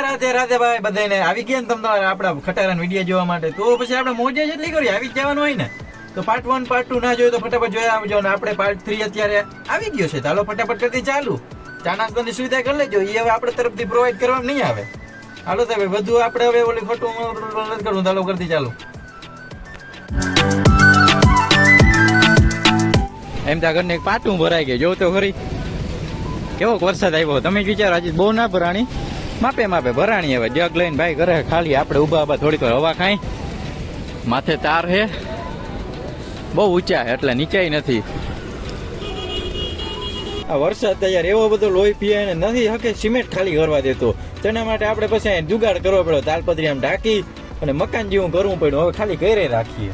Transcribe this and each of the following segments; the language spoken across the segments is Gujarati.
રાધે રાધે ભાઈ બધાને આવી ગયા ને તમને આપણા ખટારાના વીડિયો જોવા માટે. તો પછી આપણે મોજે જેટલી કરી, આવી જ જવાનું હોય ને? તો પાર્ટ વન પાર્ટ ટુ ના જોયું તો ફટાફટ જોયા આવજો ને આપણે પાર્ટ થ્રી અત્યારે આવી ગયો છે. ચાલો ફટાફટ કરતી ચાલુ. ચા નાસ્તાની સુવિધા કરી લેજો. એ હવે આપણે તરફથી પ્રોવાઈડ કરવામાં નહીં આવે. હાલો સાહેબ બધું આપણે હવે ઓલી ખોટું કરવું. ચાલો કરતી ચાલુ. એમ ત્યાં ઘરને એક પાટું ભરાઈ ગયું. જોવો તો ખરી. કેવો વરસાદ આવ્યો. તમે વિચારો, આજે બહુ ના ભરાણી. માપે માપે ભરાણી હવે. જગ લઈને ભાઈ ઘરે ખાલી આપણે ઊભા ઊભા થોડીક હવા ખાઈ. માથે તાર હે. બહુ ઊંચા એટલે નીચાઈ નથી. આ વરસાદ તો યાર એવો બધો લોહી પીએ ને નથી હકે સિમેન્ટ ખાલી કરવા દેતો. તેના માટે આપણે પછી અહીં જુગાડ કરવો પડ્યો તાલપત્રી આમ ઢાંકી અને મકાન જેવું કરવું પડ્યું. હવે ખાલી ઘરે રાખીએ.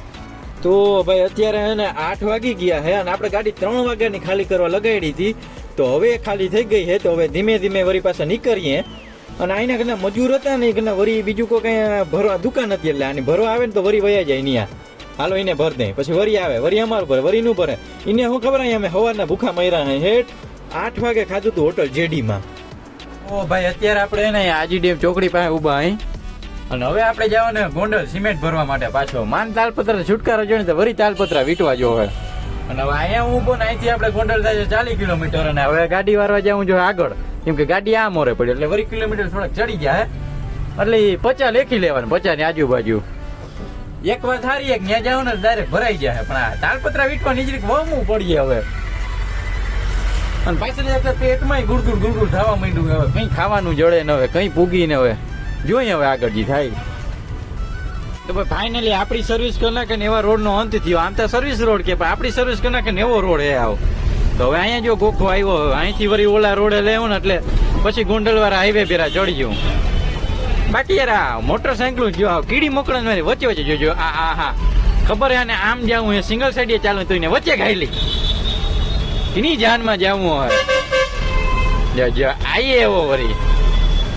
તો ભાઈ અત્યારે હે ને આઠ વાગી ગયા હે અને આપણે ગાડી ત્રણ વાગ્યાની ખાલી કરવા લગાડી હતી. તો હવે ખાલી થઈ ગઈ હે, તો હવે ધીમે ધીમે વરી પાછા નીકળીએ. અને આના ઘરના મજૂર હતા ને ઘરના વરી બીજું કોઈ કઈ ભરવા દુકાન હતી એટલે આની ભરવા આવે ને તો વરી વયા જાય અહીંયા હાલો એને ભર દે. પછી વરી આવે. વરી અમારું ભરે, વરી નું ભરે. એને શું ખબર અહીંયા અમે સવારના ભૂખા મર્યા હેઠ આઠ વાગે ખાધું હતું હોટલ જેડીમાં. ઓ ભાઈ, અત્યારે આપણે એને આજી ડેમ ચોકડી પાસે ઊભા અહીં અને હવે આપણે જવાનું ગોંડલ સિમેન્ટ ભરવા માટે પાછો. માન તાલપત્ર છુટકારો જોઈને ને તો વરી તાલપત્ર વીટવા જો હવે. અને હવે અહીંયા હું પણ ને અહીંથી આપણે ગોંડલ થાય ચાલીસ કિલોમીટર અને હવે ગાડી વારવા જવું જો આગળ. કેમ કે ગાડી આ મોરે પડી એટલે વરી કિલોમીટર થોડાક ચડી ગયા, હે? એટલે ઈ પચા લેખી લેવાનું પચા ની આજુબાજુ. એક વાત સારી એક ત્યાં જાવ ને ડાયરેક્ટ ભરાઈ જાય પણ આ તાલપત્રા વીટવા નીચરી વમવું પડીએ હવે. અને પાછળ એટલે પેટમાં ગુડગુડ ગુડગુડ થવા માંડ્યું હવે કઈ ખાવાનું જડે ને હવે, કઈ પૂગી ને હવે. જોઈએ હવે આગળ જી થાય. તો ભાઈ ફાઇનલી આપણી સર્વિસ કરી કે ને એવા રોડ નો અંત થયો. આમ તો સર્વિસ રોડ કે પણ આપણી સર્વિસ કરી કે ને એવો રોડ એ આવ. તો હવે અહીંયા જો ગોખો આવ્યો, અહીંથી વળી ઓલા રોડે લેવું ને એટલે પછી ગોંડલવાળા હાઈવે પેરા ચડી જવું બાકી યાર આ મોટરસાયકલ જો કીડી મોકળે મારી વચ્ચે વચ્ચે જોજો આ આ હા ખબર હે અને આમ જાવું હે સિંગલ સાઈડ ચાલુ તો એને વચ્ચે ખાઈ એની જાનમાં જાવું હોય. જો આઈએ એવો વળી.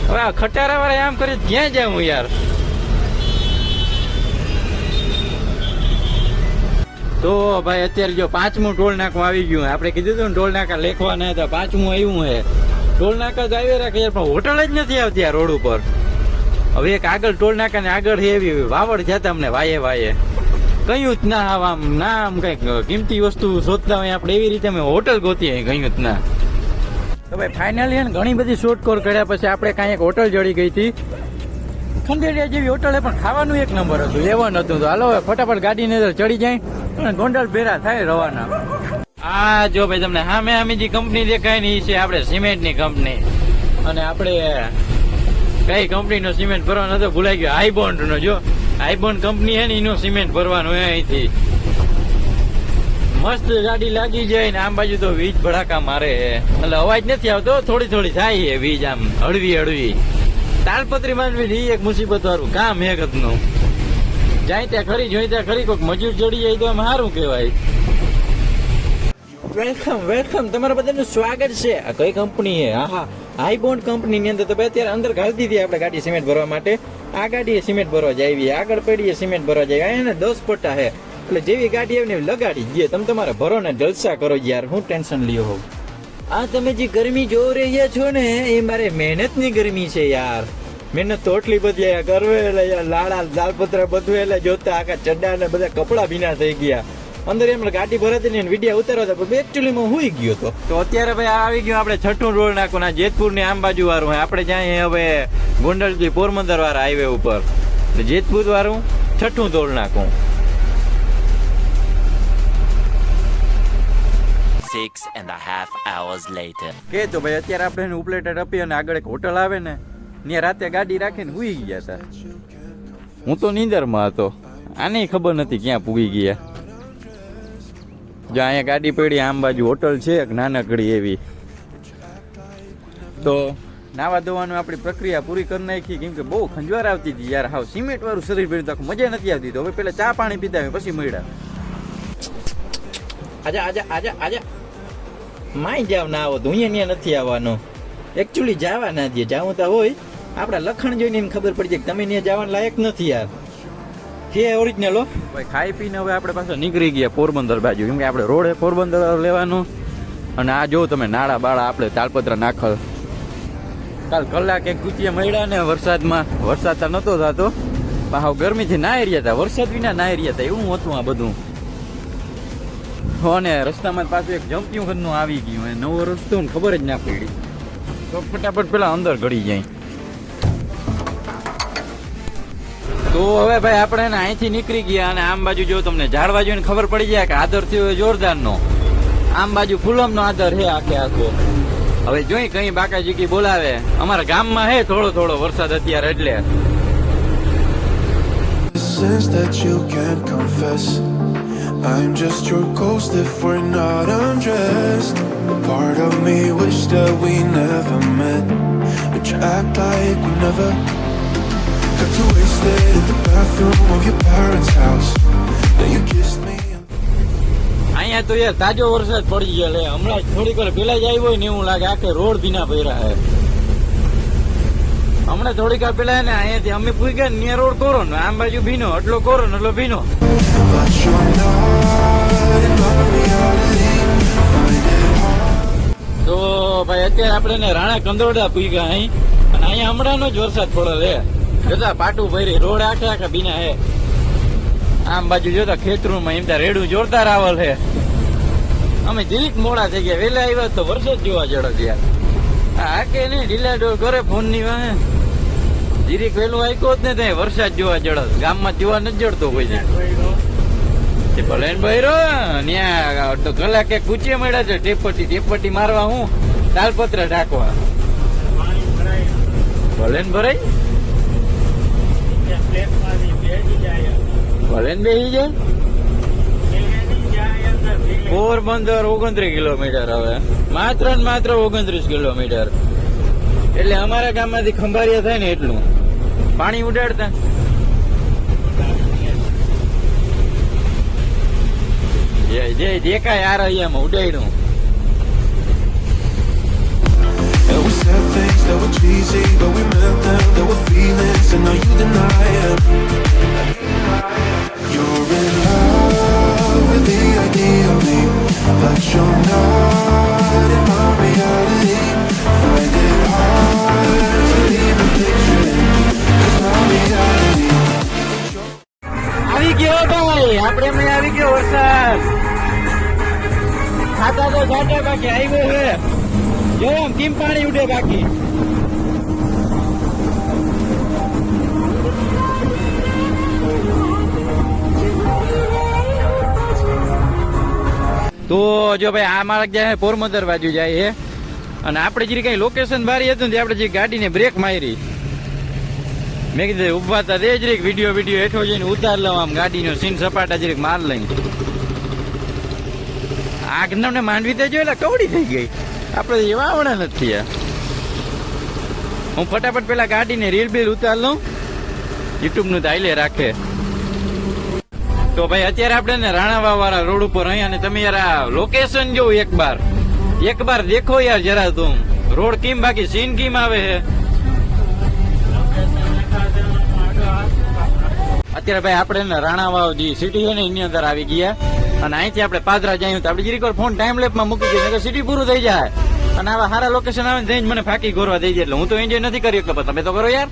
હવે ખટારા વાળા આમ કરે ક્યાં જાવું યાર. તો ભાઈ અત્યારે જો પાંચમું ટોલ નાકું આવી ગયું આપણે કીધું હતું ને ટોલ નાકા લેખવાના હતા, પાંચમું આવ્યું હે. ટોલ નાકા તો આવી રાખે પણ હોટલ જ નથી આવતી આ રોડ ઉપર. હવે એક આગળ ટોલ નાકા ને આગળ એવી વાવડ જતા અમને વાયે વાયે. કયું જ ના આમ ના આમ કંઈક કિંમતી વસ્તુ શોધતા હોય, આપણે એવી રીતે અમે હોટલ ગોતીએ કયું જ ના. તો ભાઈ ફાઇનલી ઘણી બધી શોધખોળ કર્યા પછી આપણે કાંઈ એક હોટલ જડી ગઈ હતી. ખંડેરિયા જેવી હોટલ પણ ખાવાનું એક નંબર હતું, લેવાનું હતું. તો હાલો ફટાફટ ગાડીની અંદર ચડી જાય. ગોંડલ ભેરા થાય રવાના. આ જો ભાઈ તમને હામે સામે જે કંપની દેખાય ને એ છે આપણે સિમેન્ટની કંપની અને આપણે કઈ કંપનીનો સિમેન્ટ ભરવાનો હતો ભૂલાઈ ગયો. આઈબોન્ડ નો જો. આઈબોન્ડ કંપની છે ને એનો સિમેન્ટ ભરવાનું હોય અહીંથી. મસ્ત ગાડી લાગી જાય ને આમ બાજુ તો વીજ ભડાકા મારે એટલે અવાજ નથી આવતો, થોડી થોડી થાય છે વીજ આમ હળવી હળવી. તાલપત્રી માનવી એક મુસીબત વાળું કામ હેકતનું જાય ત્યાં ખરી જોઈ ત્યાં ખરી કોઈક મજૂર ચડી જાય તો આમ સારું કહેવાય. વેલકમ વેલકમ તમારા બધાનું સ્વાગત છે. આ કઈ કંપની છે હા હા. બોન્ડ કંપની ની અંદર તો અત્યારે અંદર ઘાલી દીધી આપણે ગાડી સિમેન્ટ ભરવા માટે. આ ગાડીએ સિમેન્ટ ભરવા જાય આગળ પડીએ સિમેન્ટ ભરવા જાય અહીંયા દસ પટ્ટા છે. એટલે જેવી ગાડી એમને લગાડી દઈએ. તમે તમારે ભરો ને જલસા કરો યાર. હું ટેન્શન લ્યો હોઉં. આ તમે જે ગરમી જોઈ રહ્યા છો ને એ મારે મહેનતની ગરમી છે યાર. મહેનત તો એટલી બધી આ કરવે એટલે યાર લાડા દાલપત્ર બધું એટલે જોતા આખા ચડ્ડા ને બધા કપડા ભીના થઈ ગયા. અંદર એમ ગાડી ભરાતી નહીં વિડીયા ઉતારો હતા પણ એકચ્યુઅલી માં હુઈ ગયો તો. તો અત્યારે ભાઈ આવી ગયો આપણે છઠ્ઠું રોડ નાખું ના જેતપુરની આમ બાજુ વાળું. હોય આપણે જ્યાં હવે ગોંડલથી પોરબંદર વાળા હાઈવે ઉપર. જેતપુર વાળું છઠ્ઠું રોડ નાખું. Six and a half hours later. કે તો ભાઈ અત્યારે આપણે એને ઉપલેટા ટપી અને આગળ એક હોટલ આવે ને ત્યાં રાતે ગાડી રાખીને હુઈ ગયા હતા હું તો નીંદરમાં હતો. આને ખબર નથી ક્યાં પૂગી ગયા. જો અહીંયા ગાડી પડી, આમ બાજુ હોટલ છે એક નાનકડી એવી. તો નાવા ધોવાનું આપણી પ્રક્રિયા પૂરી કરી નાખી, કેમ કે બહુ ખંજવાર આવતી હતી યાર. હાવ સિમેન્ટ વાળું શરીર ભર્યું તો મજા નથી આવતી. તો હવે પેલા ચા પાણી પીતા પછી મળ્યા. આજા આજા આજા આજા. માય જાવ ના આવો ધુઈએ નથી આવવાનો. એકચ્યુઅલી જવા ના દે જાવું તો હોય. આપણા લખણ જોઈને એમ ખબર પડી જાય કે તમે ત્યાં જવાના લાયક નથી યાર. છે ઓરિજિનલ હો. ભાઈ, ખાઈ પીને હવે આપણે પાછા નીકળી ગયા પોરબંદર બાજુ. કેમ કે આપણે રોડે પોરબંદર લેવાનું. અને આ જો તમે નાળા બાળા આપણે તાલપત્રા નાખલ. કાલ કલાક એક ગુચીએ મળ્યા ને વરસાદમાં. વરસાદ તો નહોતો થતો. પણ હવે ગરમીથી નાહી રહ્યા હતા. વરસાદ વિના નાહી રહ્યા હતા. એવું હતું આ બધું. અને રસ્તામાં પાછું એક જમ્પિયું ઘરનું આવી ગયું. નવો રસ્તો ખબર જ ના પડી. તો ફટાફટ પેલા અંદર ગળી જાય. તો હવે ભાઈ આપણે એને અહીંથી નીકળી ગયા અને આમ બાજુ જો તમને ઝાડવા જોઈને ખબર પડી જાય કે આદર થયો હોય જોરદારનો. આમ બાજુ ફૂલમનો આદર હે આખે આખો. હવે જોઈ કઈ બાકાજીકી બોલાવે. અમારા ગામમાં હે થોડો થોડો વરસાદ અત્યારે એટલે. Since that you can't confess. I'm just your ghost if we're not undressed. A part of me wish that we never met. But you act like we never અહીંયા તો યાર તાજો વરસાદ પડી ગયો લે. હમણાં થોડીક વાર પેલા જ આવ્યો ને એવું લાગે આખે રોડ ભીના ભર્યા હે. હમણાં થોડીક વાર પેલા ને અહીંયાથી અમે પૂછી ગયા ને રોડ કોરો ને આમ બાજુ ભીનો એટલો કોરો ને એટલો ભીનો. તો ભાઈ અત્યારે આપણે રાણા કંદોડા પૂઈ ગયા અહીં. અને અહીંયા હમણાંનો જ વરસાદ પડે લે. જોતા પાટું ભરી રોડ આખે આખે બીના હે. આમ બાજુ જોતા ખેતરું માં એમ ત્યાં રેડું જોરદાર આવલ હે. અમે જીરીક મોડા થઈ ગયા, વેલા આવ્યા તો વરસાદ જોવા જડો યાર આ કે નહીં ઢીલા ડોર કરે ફોનની વાહે. જીરીક વેલું આયકો જ ને ત્યાં વરસાદ જોવા જડત ગામમાં જોવા નથી જડતો કોઈ ને તે ભલે ભાઈ રો ન્યા તો કલાકે કૂચે મળ્યા છે, ટેપટી ટેપટી મારવા હું, તાલપત્ર ઢાંકવા. ભલે ને ભરાય. ભલે ને બેસી જાય. પોરબંદર ઓગણત્રીસ કિલોમીટર હવે. માત્ર ને માત્ર ઓગણત્રીસ કિલોમીટર. એટલે અમારા ગામમાંથી ખંભારિયા થાય ને એટલું. પાણી ઉડાડતા. જય જય દેખાય યાર અહીંયામાં ઉડાડ્યું. And we said things that were cheesy, but we meant them. There were feelings, and now you deny them. You're in love with the idea of me, but you're not in my reality. Find it hard to even picture it, 'cause my reality. આવી ગયો ભાઈ આપણે મેં આવી ગયો વરસાદ ખાતા તો જાતા બાકી આવ્યો છે જો આમ કેમ પાણી ઉડે બાકી તો જો ભાઈ, આ માર્ગ જાય પોરબંદર બાજુ જાય છે અને આપણે જે કઈ લોકેશન બારી હતું ને આપણે જે ગાડીને બ્રેક મારી. મેં કીધું ઊભા હતા. જ રીક વીડિયો વીડિયો હેઠો જઈને ઉતાર લઉં આમ ગાડીનો સીન સપાટા જરીક માર લઈને. આગ ને માંડવી તો જોયેલા કવડી થઈ ગઈ. આપણે એવા આવડા નથી હું ફટાફટ પેલા ગાડીને રીલ બીલ ઉતાર લઉં. યુટ્યુબનું તો તાઈલે રાખે. તો ભાઈ, અત્યારે આપણે ને રાણાવા વાળા રોડ ઉપર અહીંયા અને તમે યાર આ લોકેશન જોવું એક બાર એક બાર દેખો યાર જરા તું. રોડ કેમ બાકી, સીન કેમ આવે છે અત્યારે ભાઈ, આપણે ને રાણાવાવ જે સિટી છે ને, એની અંદર આવી ગયા. અને અહીંથી આપણે પાદરા જઈએ તો આપણે જીરીકોર ફોન ટાઈમ લેપમાં મૂકી દઈએ સિટી પૂરું થઈ જાય. અને આવા સારા લોકેશન આવે ને મને ફાકી ગોરવા દઈ જાય એટલે હું તો એન્જોય નથી કરી શકતો તમે તો કરો યાર.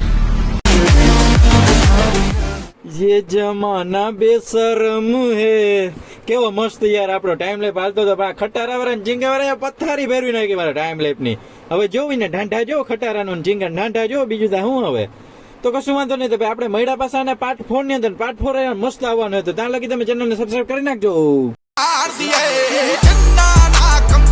ये जमाना बेशरम હે કેવો મસ્ત યાર આપણો ટાઈમ લેપ હાલતો તો પણ આ ખટારા વાળા જીંગા વાળા પથારી ફેરવી નાખી મારા ટાઈમ લેપ ની હવે જોવીને ઢાંઢા જો ખટારાનો ને જીંગા ઢાંઢા જો બીજું તો શું હવે તો કશું વાંધો નહીં તો ભાઈ આપણે મૈડા પાસા અને પાર્ટ ફોર ની અંદર પાર્ટ ફોર મસ્ત આવવાનો હતો ત્યાં લગી તમે ચેનલ ને સબસ્ક્રાઇબ કરી નાખજો આરતીએ ચંદા નાકમ